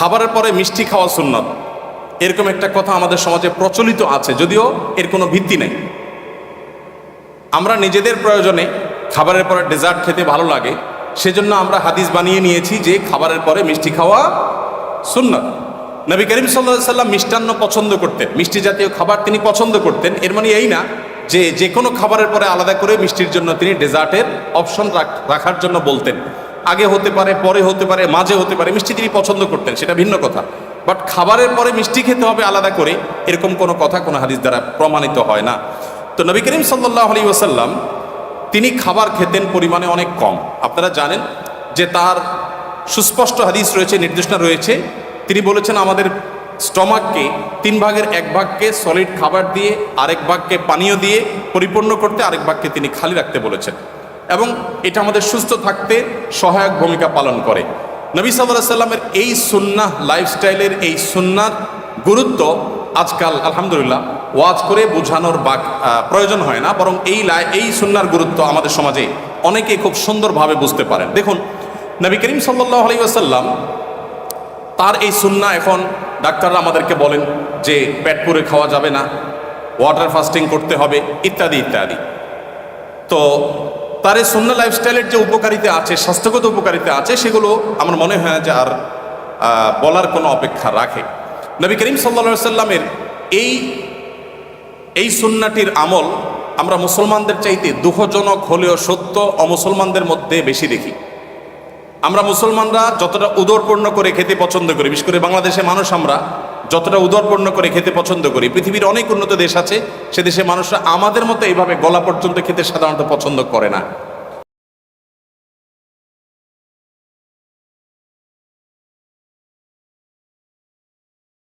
খাবারের পরে মিষ্টি খাওয়া সুন্নত। এরকম একটা কথা আমাদের সমাজে প্রচলিত আছে, যদিও এর কোনো ভিত্তি নেই। আমরা নিজেদের প্রয়োজনে খাবারের পরে ডেজার্ট খেতে ভালো লাগে, সেজন্য আমরা হাদিস বানিয়ে নিয়েছি যে খাবারের পরে মিষ্টি খাওয়া সুন্নত। নবী করিম সাল্লা সাল্লাম মিষ্টান্ন পছন্দ করতেন। মিষ্টি জাতীয় খাবার তিনি পছন্দ করতেন। এর মানে এই না যে যে কোনো খাবারের পরে আলাদা করে মিষ্টির জন্য তিনি ডেজার্টের অপশন রাখার জন্য বলতেন। আগে হতে পারে, পরে হতে পারে, মাঝে হতে পারে, মিষ্টি তিনি পছন্দ করতেন, সেটা ভিন্ন কথা। বাট খাবারের পরে মিষ্টি খেতে হবে আলাদা করে, এরকম কোনো কথা কোনো হাদিস দ্বারা প্রমাণিত হয় না। তো নবী করিম সাল্লাহ আলী ওসাল্লাম তিনি খাবার খেতেন পরিমাণে অনেক কম। আপনারা জানেন যে তার সুস্পষ্ট হাদিস রয়েছে, নির্দেশনা রয়েছে। তিনি বলেছেন, আমাদের স্টমাককে তিন ভাগের এক ভাগকে সলিড খাবার দিয়ে, আরেক ভাগকে পানীয় দিয়ে পরিপূর্ণ করতে, আরেক ভাগকে তিনি খালি রাখতে বলেছেন। এবং এটা আমাদের সুস্থ থাকতে সহায়ক ভূমিকা পালন করে। নবী সাল্লাহ সাল্লামের এই সুন্নাহ লাইফস্টাইলের এই সুন্নার গুরুত্ব আজকাল আলহামদুলিল্লাহ ওয়াজ করে বোঝানোর বাক প্রয়োজন হয় না, বরং এই লাই এই সুন্নার গুরুত্ব আমাদের সমাজে অনেকে খুব সুন্দরভাবে বুঝতে পারেন। দেখুন, নবী করিম সাল্লাহ আলী আসাল্লাম তার এই সুন্না এখন ডাক্তাররা আমাদেরকে বলেন যে পেট পুরে খাওয়া যাবে না ওয়াটার ফাস্টিং করতে হবে, ইত্যাদি ইত্যাদি। তো তার এই সুন্না লাইফস্টাইলের যে উপকারিতা আছে, স্বাস্থ্যগত উপকারিতা আছে, সেগুলো আমার মনে হয় যে আর বলার কোনো অপেক্ষা রাখে। নবী করিম সাল্লা সাল্লামের এই এই সুন্নাটির আমল আমরা মুসলমানদের চাইতে দুঃখজনক হলেও সত্য অমুসলমানদের মধ্যে বেশি দেখি। আমরা মুসলমানরা যতটা উদরপূর্ণ করে খেতে পছন্দ করি, বিশেষ করে বাংলাদেশে মানুষ আমরা যতটা উদরপূর্ণ করে খেতে পছন্দ করি, পৃথিবীর অনেক উন্নত দেশ আছে, সে দেশে মানুষরা আমাদের মতো এইভাবে গলা পর্যন্ত খেতে সাধারণত পছন্দ করে না।